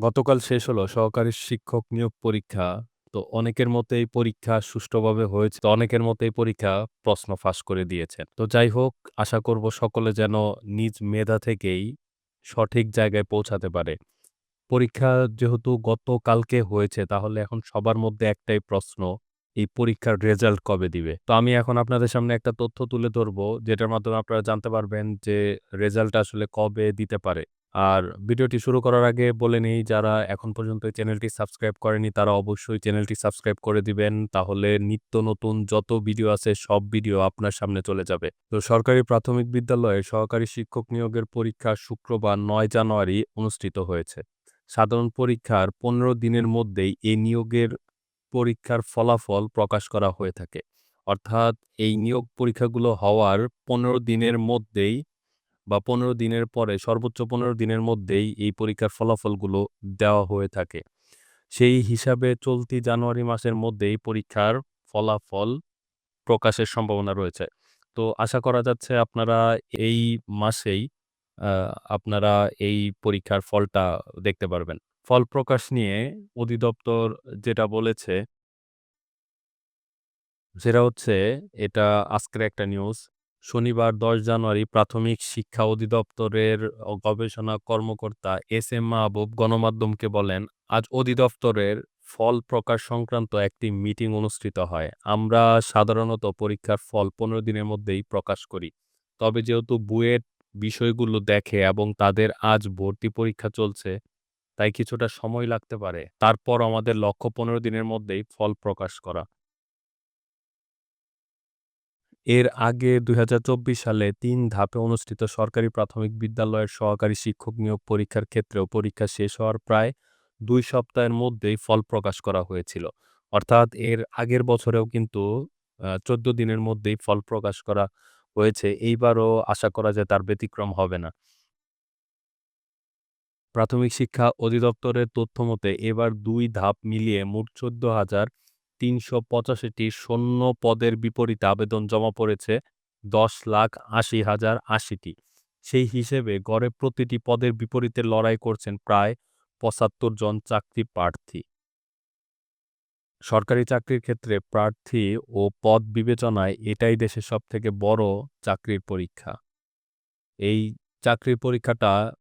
গতকাল শেষ হলো সহকারী শিক্ষক নিয়োগ পরীক্ষা। তো অনেকের মতে এই পরীক্ষা সুষ্ঠুভাবে হয়েছে। তো অনেকের মতে এই পরীক্ষা প্রশ্ন ফাঁস করে দিয়েছেন। তো যাই হোক আশা করব সকলে যেন নিজ মেধা থেকেই সঠিক জায়গায় পৌঁছাতে পারে। পরীক্ষা যেহেতু গতকালকে হয়েছে তাহলে এখন সবার মধ্যে একটাই প্রশ্ন, এই পরীক্ষার রেজাল্ট কবে দিবে? তো আমি এখন আপনাদের সামনে একটা তথ্য তুলে ধরব যেটার মাধ্যমে আপনারা জানতে পারবেন যে রেজাল্ট আসলে কবে দিতে পারে। আর ভিডিওটি শুরু করার আগে বলে নেই, যারা এখন পর্যন্ত চ্যানেলটি সাবস্ক্রাইব করেনি, তারা অবশ্যই চ্যানেলটি সাবস্ক্রাইব করে দিবেন। তাহলে নিত্য নতুন যত ভিডিও আছে, সব ভিডিও আপনার সামনে চলে যাবে। তো সরকারি প্রাথমিক বিদ্যালয়ে সহকারী শিক্ষক নিয়োগের পরীক্ষা শুক্রবার নয় জানুয়ারি অনুষ্ঠিত হয়েছে। সাধারণ পরীক্ষার ১৫ দিনের মধ্যেই এই নিয়োগের পরীক্ষার ফলাফল প্রকাশ করা হয়ে থাকে। অর্থাৎ এই নিয়োগ পরীক্ষাগুলো হওয়ার ১৫ দিনের মধ্যেই বা ১৫ দিনের পরে, সর্বোচ্চ ১৫ দিনের মধ্যেই এই পরীক্ষার ফলাফলগুলো দেওয়া হয়ে থাকে। সেই হিসাবে চলতি জানুয়ারি মাসের মধ্যেই পরীক্ষার ফলাফল প্রকাশের সম্ভাবনা রয়েছে। তো আশা করা যাচ্ছে আপনারা এই মাসেই আপনারা এই পরীক্ষার ফলটা দেখতে পারবেন। ফল প্রকাশ নিয়ে অধিদপ্তর যেটা বলেছে, সেটা হচ্ছে, এটা আজকের একটা নিউজ। শনিবার ১০ জানুয়ারি প্রাথমিক শিক্ষা অধিদপ্তরের গবেষণা কর্মকর্তা এস এম মাহবুব গণমাধ্যমকে বলেন, আজ অধিদপ্তরের ফল প্রকাশ সংক্রান্ত একটি মিটিং অনুষ্ঠিত হয়। আমরা সাধারণত পরীক্ষার ফল ১৫ দিনের মধ্যেই প্রকাশ করি। তবে যেহেতু বুয়েট বিষয়গুলো দেখে এবং তাদের আজ ভর্তি পরীক্ষা চলছে, তাই কিছুটা সময় লাগতে পারে। তারপর আমাদের লক্ষ্য ১৫ দিনের মধ্যেই ফল প্রকাশ করা। এর আগে ২০২৪ সালে তিন ধাপে অনুষ্ঠিত সরকারি প্রাথমিক বিদ্যালয়ের সহকারী শিক্ষক নিয়োগ পরীক্ষার ক্ষেত্রেও পরীক্ষা শেষ হওয়ার প্রায় দুই সপ্তাহের মধ্যেই ফল প্রকাশ করা হয়েছিল। অর্থাৎ এর আগের বছরেও কিন্তু চোদ্দ দিনের মধ্যেই ফল প্রকাশ করা হয়েছে। এইবারও আশা করা যায় তার ব্যতিক্রম হবে না। প্রাথমিক শিক্ষা অধিদপ্তরের তথ্যমতে এবার দুই ধাপ মিলিয়ে মোট ১৪,৩৮৫টি শূন্য পদের বিপরীতে আবেদন জমা পড়েছে ১০,৮০,০৮০টি। সেই হিসেবে গড়ে প্রতিটি পদের বিপরীতে লড়াই করছেন প্রায় ৭৫ জন চাকরি প্রার্থী। সরকারি চাকরির ক্ষেত্রে প্রার্থী ও পদ বিবেচনায় এটাই দেশের সবথেকে বড় চাকরির পরীক্ষা। এই চাকরির পরীক্ষাটা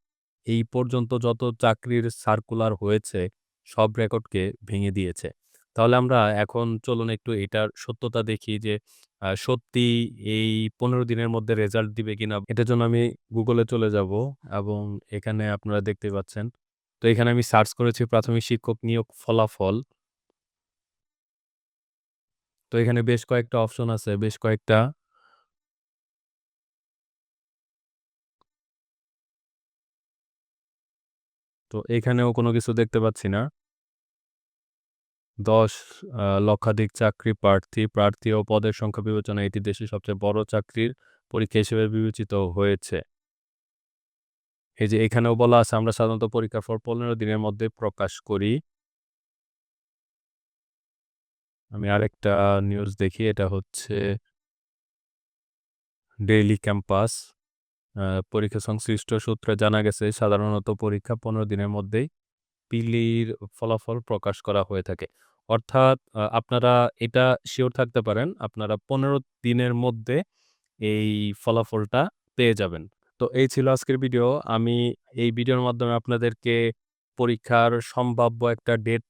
এই পর্যন্ত যত চাকরির সার্কুলার হয়েছে সব রেকর্ডকে ভেঙে দিয়েছে। তাহলে আমরা এখন চলুন একটু এটার সত্যতা দেখি যে সত্যি এই ১৫ দিনের মধ্যে রেজাল্ট দিবে কিনা? এটার জন্য আমি গুগলে চলে যাব এবং এখানে আপনারা দেখতে পাচ্ছেন। তো এখানে আমি সার্চ করেছি প্রাথমিক শিক্ষক নিয়োগ ফলাফল। তো এখানে বেশ কয়েকটা অপশন আছে, বেশ কয়েকটা তো এখানেও কোনো কিছু দেখতে পাচ্ছি না। ১০ আ লক্ষাধিক চাকরি প্রার্থী, প্রার্থী ও পদের সংখ্যা বিবেচনা এটি দেশের সবচেয়ে বড় চাকরির পরীক্ষা হিসেবে বিবেচিত হয়েছে। এই যে এখানেও বলা আছে আমরা সাধারণত পরীক্ষার ফল ১৫ দিনের মধ্যে প্রকাশ করি। আমি আরেকটা নিউজ দেখি এটা হচ্ছে ডেইলি ক্যাম্পাস। পরীক্ষা সংশ্লিষ্ট সূত্রে জানা গেছে সাধারণত পরীক্ষা ১৫ দিনের মধ্যেই পিলির ফলাফল প্রকাশ করা হয়ে থাকে। অর্থাৎ আপনারা এটা সিওর থাকতে পারেন, আপনারা ১৫ দিনের মধ্যে এই ফলাফলটা পেয়ে যাবেন। তো এই ছিল আজকের ভিডিও। আমি এই ভিডিওর মাধ্যমে আপনাদেরকে পরীক্ষার সম্ভাব্য একটা ডেট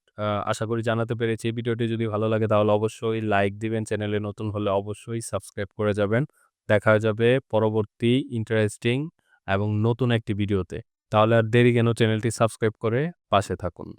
আশা করি জানাতে পেরেছি। ভিডিওটি যদি ভালো লাগে তাহলে অবশ্যই লাইক দিবেন। চ্যানেলে নতুন হলে অবশ্যই সাবস্ক্রাইব করে যাবেন। দেখা যাবে পরবর্তী ইন্টারেস্টিং এবং নতুন একটি ভিডিওতে। তাহলে আর দেরি কেন চ্যানেলটি সাবস্ক্রাইব করে পাশে থাকুন।